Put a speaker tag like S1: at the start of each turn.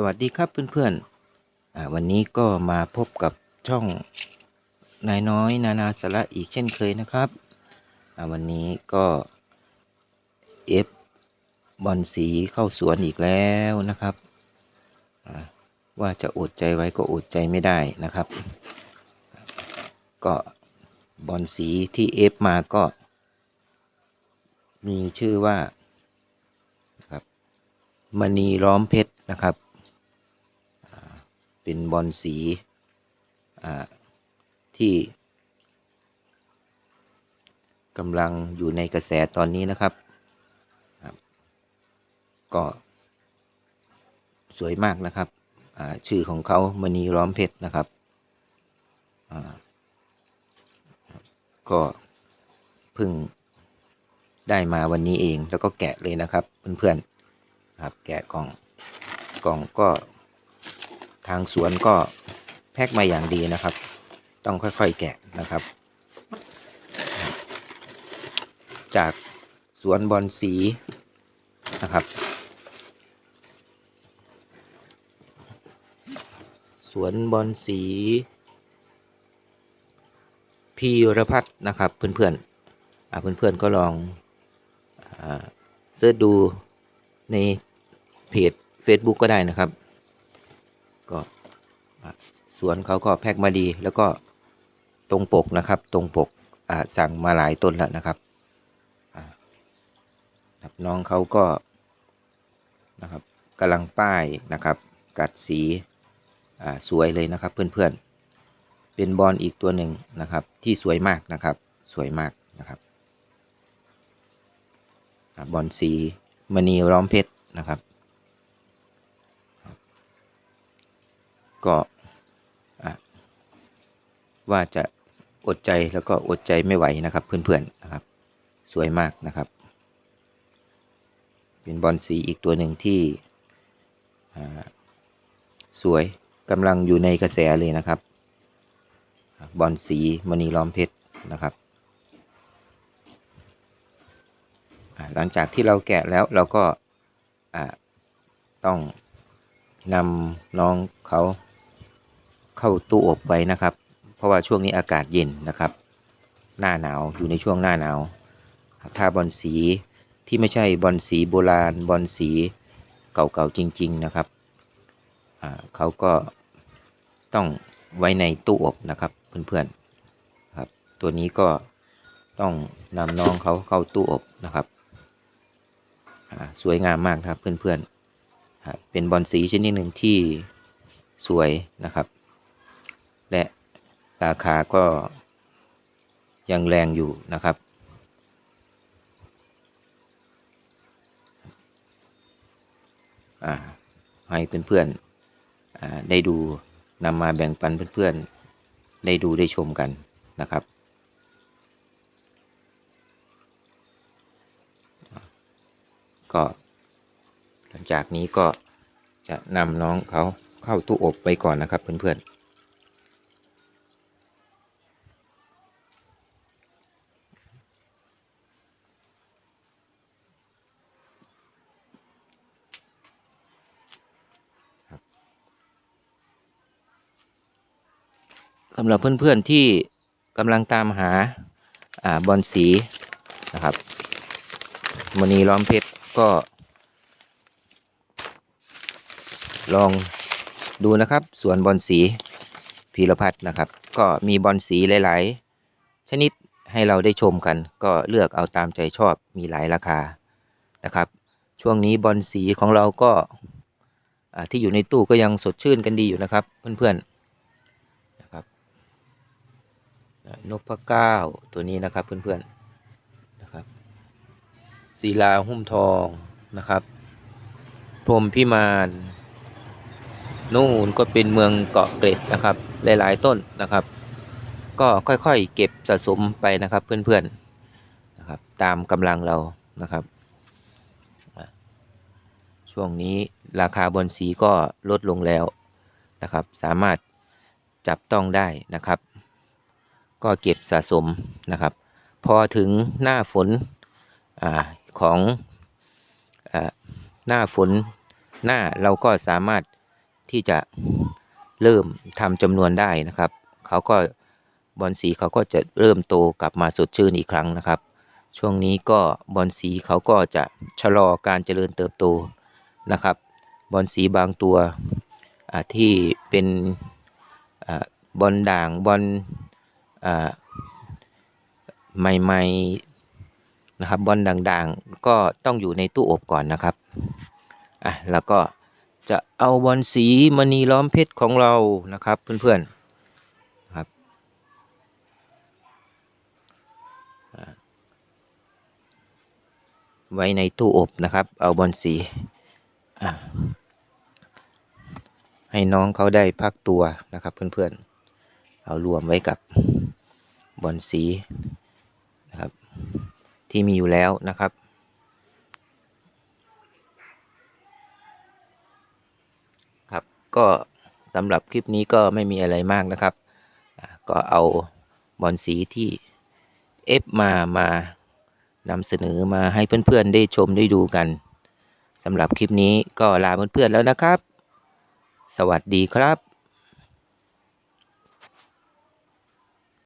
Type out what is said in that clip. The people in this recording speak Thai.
S1: สวัสดีครับเพื่อนๆ วันนี้ก็มาพบกับช่องนายน้อยนานาสาระอีกเช่นเคยนะครับ วันนี้ก็เอฟบอลสีเข้าสวนอีกแล้วนะครับ ว่าจะอดใจไว้ก็อดใจไม่ได้นะครับ ก็บอลสีที่เอฟมาก็ มีชื่อว่านะครับมณีล้อมเพชรนะครับ เป็นบอลสีที่กำลังอยู่ในกระแสตอนนี้นะครับ ก็สวยมากนะครับชื่อของเขามณีล้อมเพชรนะครับก็เพิ่งได้มาวันนี้เองแล้วก็แกะเลยนะครับ เพื่อนๆครับแกะกล่องกล่องก็ ทางสวนก็แพ็คมาอย่างดีนะครับ ต้องค่อยๆแกะนะครับ จากสวนบอลสีนะครับ สวนบอลสีพีรพัฒน์นะครับเพื่อนๆเพื่อนๆก็ลองอเสิร์ชดูในเพจ Facebook ก็ได้นะครับ ก็สวนเขาก็แพ็คมาดี แล้วก็ตรงปกนะครับ ตรงปกสั่งมาหลายต้นแล้วนะครับน้องเขาก็นะครับกำลังป้ายนะครับ กัดสีสวยเลยนะครับ เพื่อนๆ เป็นบอลอีกตัวหนึ่งนะครับ ที่สวยมากนะครับ สวยมากนะครับอบอลสีมณีร้อมเพชรนะครับ ก็ว่าจะอดใจแล้วก็อดใจไม่ไหวนะครับ เพื่อนๆนะครับ สวยมากนะครับ เป็นบอลสีอีกตัวหนึ่งที่สวยกำลังอยู่ในกระแสเลยนะครับ บอลสีมณีล้อมเพชรนะครับ หลังจากที่เราแกะแล้วเราก็ต้องนำน้องเขา เข้าตู้อบไว้นะครับ เพราะว่าช่วงนี้อากาศเย็นนะครับ หน้าหนาวอยู่ในช่วงหน้าหนาวถ้าบอลสีที่ไม่ใช่บอลสีโบราณบอลสีเก่าๆจริง ๆนะครับเขาก็ต้องไว้ในตู้อบนะครับเพื่อนๆครับ ตัวนี้ก็ต้องนำน้องเขาเข้าตู้อบนะครับสวยงามมากครับเพื่อนๆเป็นบอลสีชนิดหนึ่งที่สวยนะครับ และราคาก็ยังแรงอยู่นะครับ ให้เพื่อนๆได้ดูนำมาแบ่งปันเพื่อนๆได้ดูได้ชมกันนะครับก็หลังจากนี้ก็จะนำน้องเขาเข้าตู้อบไปก่อนนะครับเพื่อนๆ สำหรับเพื่อนๆที่กำลังตามหาอ่าบอลสีนะครับมณีล้อมเพชรก็ ลองดูนะครับสวนบอลสีพีรพัฒน์นะครับ ก็มีบอลสีหลายๆ ชนิดให้เราได้ชมกัน ก็เลือกเอาตามใจชอบมีหลายราคานะครับ ช่วงนี้บอลสีของเราก็อ่าที่อยู่ในตู้ก็ยังสดชื่นกันดีอยู่นะครับ เพื่อนๆนะครับอ่า นพเก้าตัวนี้นะครับเพื่อนๆนะครับศิลาหุ้มทองนะครับพรมพิมานนู่นก็เป็นเมืองเกาะเกร็ดนะครับ หลาย ๆ ต้นนะครับ ก็ค่อยๆเก็บสะสมไปนะครับเพื่อนๆนะครับ ตามกำลังเรานะครับ ช่วงนี้ราคาบนสีก็ลดลงแล้วนะครับ สามารถจับต้องได้นะครับ ก็เก็บสะสมนะครับ พอถึงหน้าฝนอของอหน้าฝนหน้าเราก็สามารถที่จะเริ่มทำจำนวนได้นะครับ เขาก็บอลสีเขาก็จะเริ่มโตกลับมาสดชื่นอีกครั้งนะครับ ช่วงนี้ก็บอลสีเขาก็จะชะลอการเจริญเติบโตนะครับ บอลสีบางตัวที่เป็นอบอลด่างบอล ใหม่ๆนะครับบอลด่างๆ ก็ต้องอยู่ในตู้อบก่อนนะครับอะแล้วก็จะเอาบอลสีมณีล้อมเพชรของเรานะครับ เพื่อนๆครับไว้ในตู้อบนะครับ เอาบอลสีอะให้น้องเขาได้พักตัวนะครับเพื่อนๆ เอารวมไว้กับบอลสีนะครับ ที่มีอยู่แล้วนะครับ ครับก็สำหรับคลิปนี้ก็ไม่มีอะไรมากนะครับ ก็เอาบอลสีที่เอฟมามานำเสนอมาให้เพื่อนๆได้ชมได้ดูกันสำหรับคลิปนี้ก็ลาเพื่อนๆแล้วนะครับ สวัสดีครับ